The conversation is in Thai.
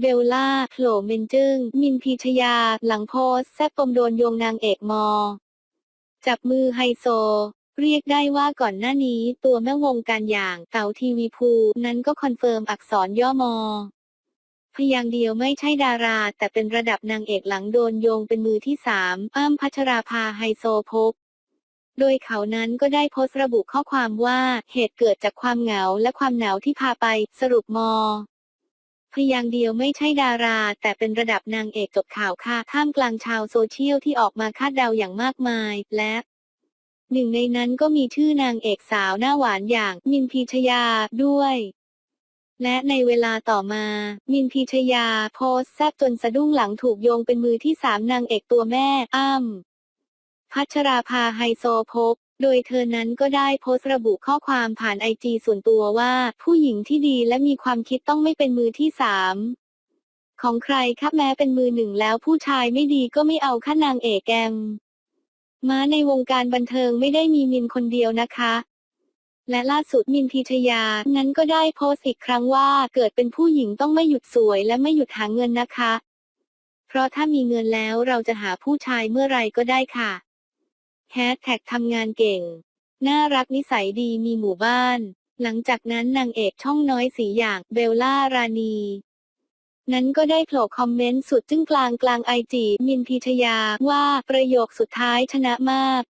เบลล่าโผล่เมนจึง มินพีชยา หลังโพสแซบปมโดนโยงนางเอกมอ จับมือไฮโซ เรียกได้ว่าก่อนหน้านี้ตัวแม่วงการอย่างเต๋าทีวีภูนั้นก็คอนเฟิร์มอักษรย่อมอ พยางเดียวไม่ใช่ดารา แต่เป็นระดับนางเอกหลังโดนโยงเป็นมือที่สามอ้ำพัชราภาไฮโซพกโดยเขานั้นก็ได้โพสต์ระบุข้อความว่าเหตุเกิดจากความเหงาและความหนาวที่พาไปสรุปมอ พยางเดียวไม่ใช่ดารา แต่เป็นระดับนางเอกจบข่าวค่ะท่ามกลางชาวโซเชียลที่ออกมาคาดเดาอย่างมากมาย และหนึ่งในนั้นก็มีชื่อนางเอกสาวหน้าหวานอย่างมินพีชยาด้วย และในเวลาต่อมา มินพีชยาโพสต์แซบจนสะดุ้งหลังถูกโยงเป็นมือที่สามนางเอกตัวแม่อ้ำพัชราภาไฮโซพก โดยเธอนั้นก็ได้โพสต์ระบุข้อความผ่านไอจีส่วนตัวว่า ผู้หญิงที่ดีและมีความคิดต้องไม่เป็นมือที่สามของใครครับแม้เป็นมือหนึ่งแล้วผู้ชายไม่ดีก็ไม่เอาค่านางเอกแกม ม้าในวงการบันเทิงไม่ได้มีมินคนเดียวนะคะ และล่าสุดมินพีชยา นั้นก็ได้โพสต์อีกครั้งว่าเกิดเป็นผู้หญิงต้องไม่หยุดสวยและไม่หยุดหาเงินนะคะ เพราะถ้ามีเงินแล้วเราจะหาผู้ชายเมื่อไหรก็ได้ค่ะ แฮชแท็กทำงานเก่ง น่ารักนิสัยดีมีหมู่บ้าน หลังจากนั้นนางเอกช่องน้อยสีอย่างเบลล่ารานี นั้นก็ได้โผล่คอมเมนต์สุดจึ้งกลางกลางไอจีมินพิชยาว่าประโยคสุดท้ายชนะมาก